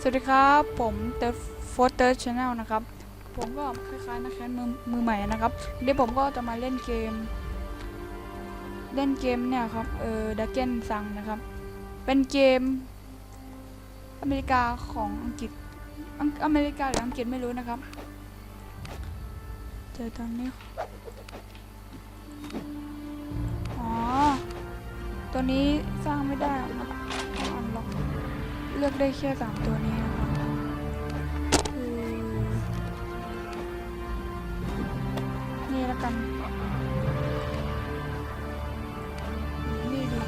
สวัสดีครับ ผมเตอร์โฟเตอร์ชาแนลนะครับ ผมก็คล้ายๆนักแคสมือมือใหม่นะครับวันนี้ผมก็จะมาเล่นเกม เล่นเกมเนี่ยครับ เออดักเกนซังนะครับ เป็นเกม อเมริกาของอังกฤษอังอเมริกาหรืออังกฤษไม่รู้นะครับ เจอตอนนี้อ๋อตัวนี้สร้างไม่ได้นะ เลือกได้แค่สามตัวนี้นะครับคือนี่ล้วกัน นี่ดู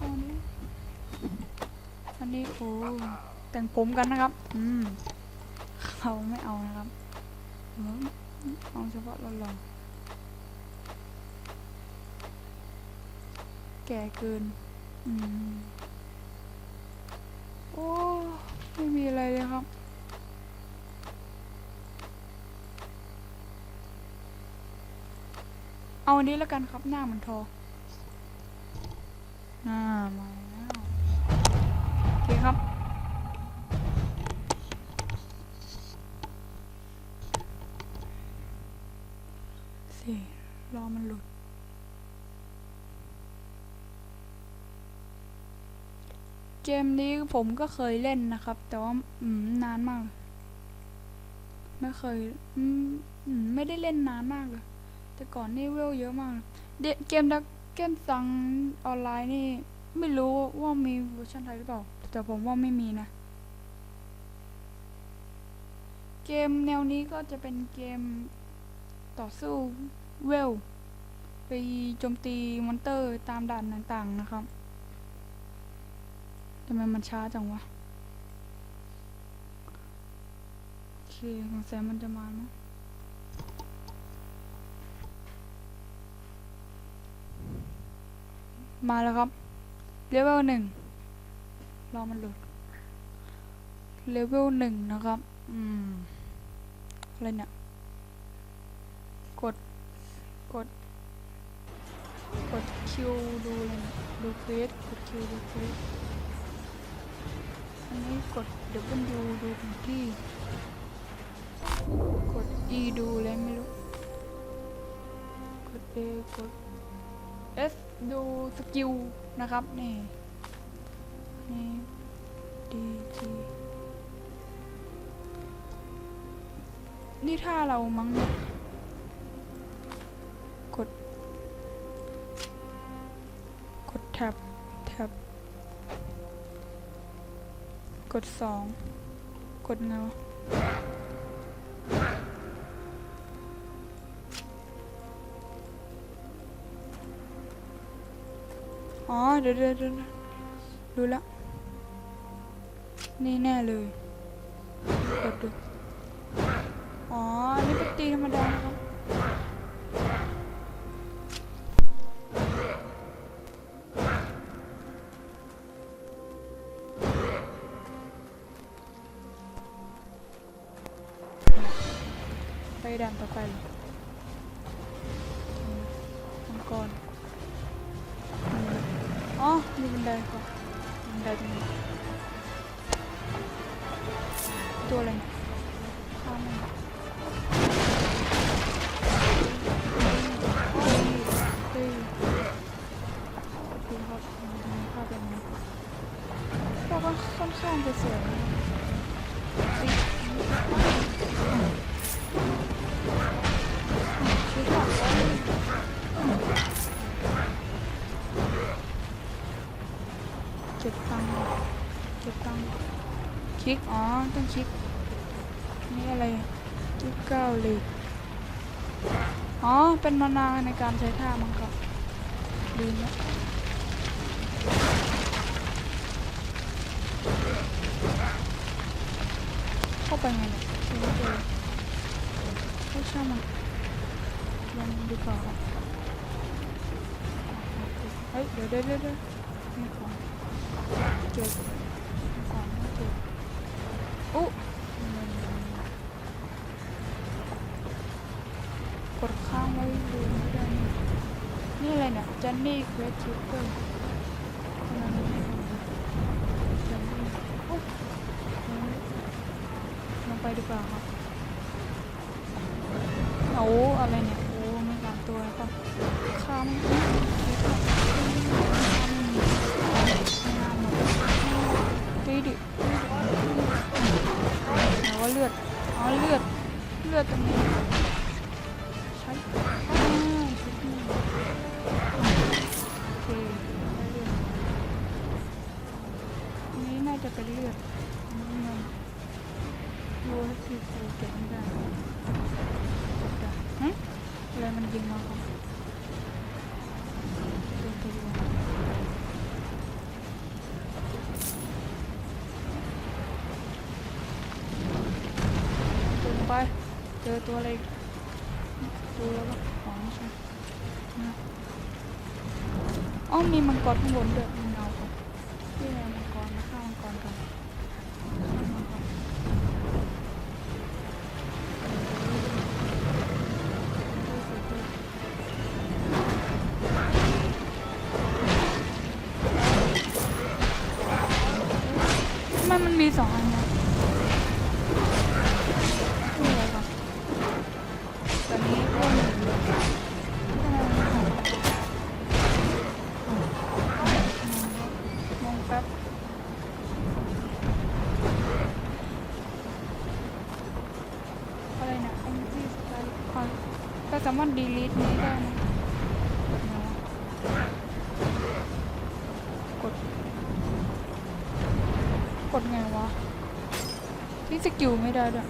อันนี้อันนี้โอ้แต่งผมกันนะครับ อืมเขาไม่เอานะครับเออเอาเฉพาะหล่อๆแก่เกิน อืม โอ้ไม่มีอะไรเลยครับ เอาอันนี้แล้วกันครับหน้าเหมือนทอหน้ามาแล้วโอเคครับสิรอมันหลุด เกมนี้ผมก็เคยเล่นนะครับ แต่ว่าอืมนานมาก ไม่เคยอืมไม่ได้เล่นนานมากเลย แต่ก่อนนี่เวลเยอะมากเดเกมดักเกมซังออนไลน์นี่ ไม่รู้ว่ามีเวอร์ชันไทยหรือเปล่า แต่ผมว่าไม่มีนะ เกมแนวนี้ก็จะเป็นเกมต่อสู้เวล ไปโจมตีมอนเตอร์ตามด่านต่างๆนะครับ ทำไมมันช้าจังวะ โอเคสงสัยมันจะมานะมาแล้วครับ เลเวลหนึ่งรอมันหลุด เลเวลหนึ่งนะครับ อืม อะไรเนี่ย กด กด กดคิวดูเลยดูเควสกดคิวดูเควส อันนี้กด W ดูแผนที่ กด E ดูอะไรไม่รู้ กด A กด S ดูสกิลนะครับ นี่ นี่ D G นี่ถ้าเรามั้งเนี่ยกด กดแท็บ ดสองกดเงาอ๋อเดี๋ยวเดี๋ยวเดี๋ยวดูแล้วนี่แน่เลยกดดูอ๋อนนี้เป็นตีธรรมดานะครับ ไปด่านต่อไปเลยมังกรอ๋ ลิกอ๋อต้องคลิกนี่อะไรคลิกเก้าเลยอ๋อ เป็นมานาในการใช้ท่ามังครับลืมแล้วเข้าไปไงเนี่ยไม่เจอไม่ช่างมันลองดีกว่าครับเฮ้ย เดี๋ยวเดี๋ยวเดี๋ยวเดี๋ยวมีของเก็บมีของเก็บุกดข้างไว้ดูไม่ได้นี่อะไรเนี่ยจันนี่เฟสทิปเปอร์นั่งไปดีกว่าครับโอ้อะไรเนี่ย โอ้ไม่ตามตัวแล้วก็ข้าม จะเป็นเลือดอันนี้เงินโอ้ยคือกูเก็บไม่ได้เก็บได้ฮะอะไรมันยิงมาครับเดินไปดูเดินไป เจอตัวอะไรดูแล้วก็อ๋อไม่ใช่นะอ๋อมีมังกรข้างบนด้วย สามารถดีลิทนี้ได้นะเนาะกด กดไงวะ นี่สกิลไม่ได้ด้วย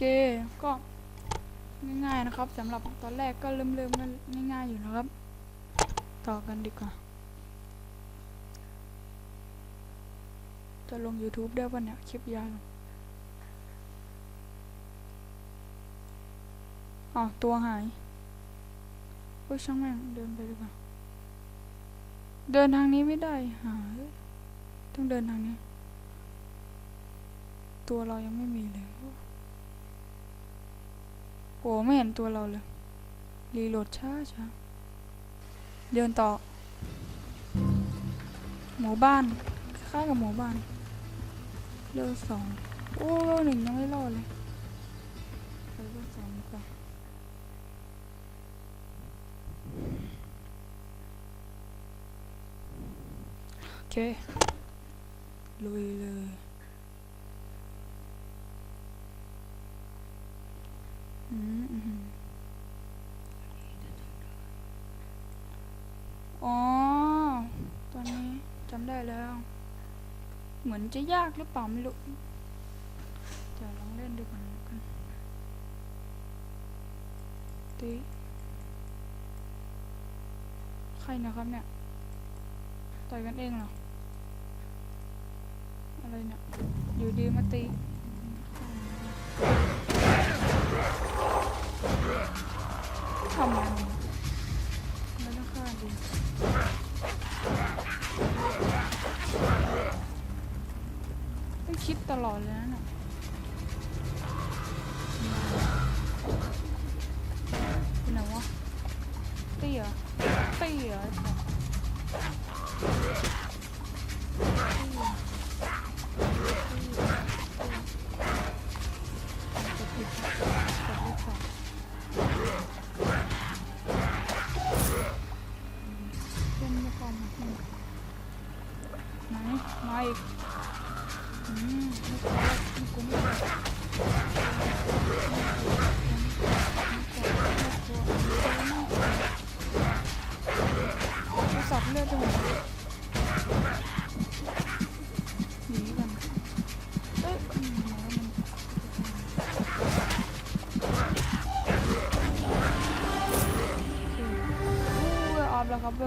เค ก็ง่ายๆนะครับสำหรับตอนแรกก็เริ่มๆกันง่ายๆอยู่นะครับ ต่อกันดีกว่า จะลง YouTube ได้ป่ะเนี่ย คลิปยาวอ๋อตัวหายโอ้ยช่างแม่งเดินไปดีกว่า เดินทางนี้ไม่ได้หาต้องเดินทางนี้ ตัวเรายังไม่มีเลย โอ้ไม่เห็นตัวเราเลย รีโหลดช้าช้าเดินต่อ หมู่บ้านคล้ากับหมู่บ้านเลือสองโอ้เลือหนึ่งยังไม่รอดเลยไปเลือสองดีกว่าโอเคลุยเลย แล้ว เหมือนจะยากหรือเปล่าไม่รู้เดี๋ยวลองเล่นดูก่อนกันตีใครนะครับเนี่ยต่อยกันเองเหรอ อะไรเนี่ย อยู่ดีมาตีทำไมไม่ต้องฆ่าดี คิดตลอดเลยนะ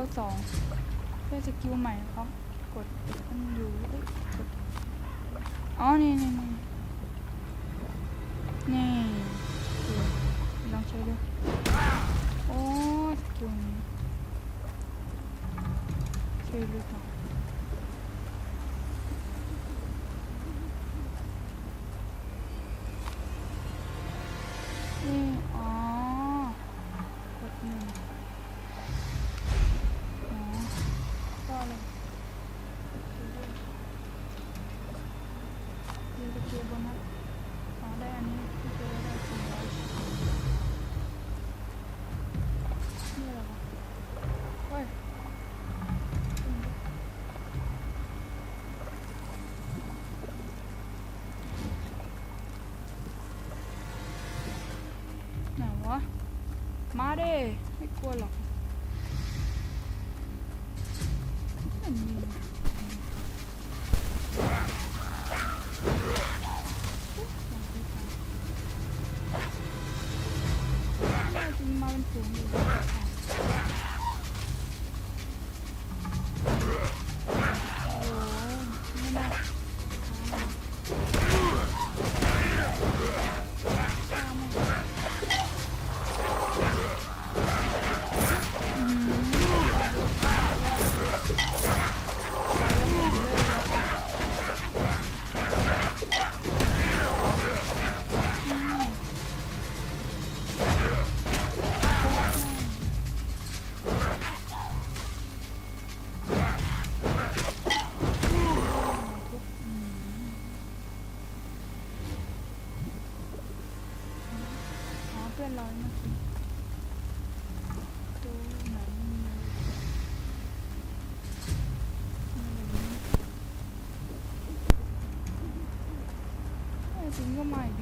ลสองเพื่อสกิลใหม่ครับ กดคอนอยูกดอ๋อ นี่นี่ ดิไม่กลัวหรอกไม่มี my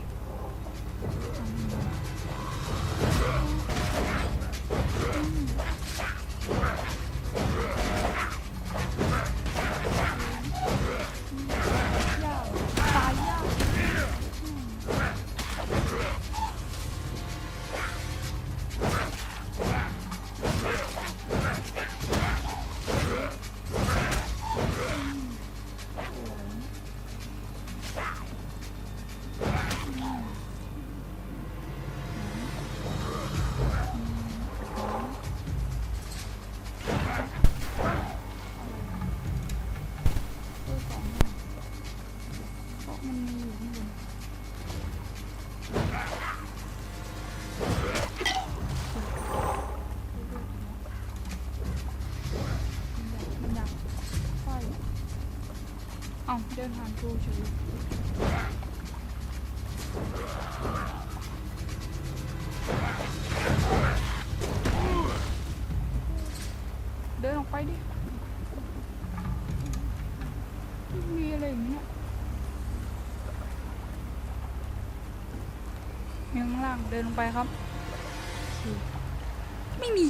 ดินผ่านกูเฉยเดินออกไปดิ มีอะไรอย่างเงี้ยยังล่างเดินลงไปครับ ไม่มี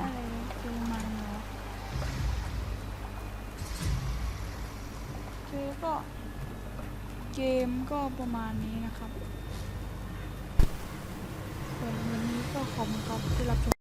อะไรเปรนมานือก็เกมก็ประมาณนี้นะครับวนวันนี้ก็ขอบคุณครับที่รับชม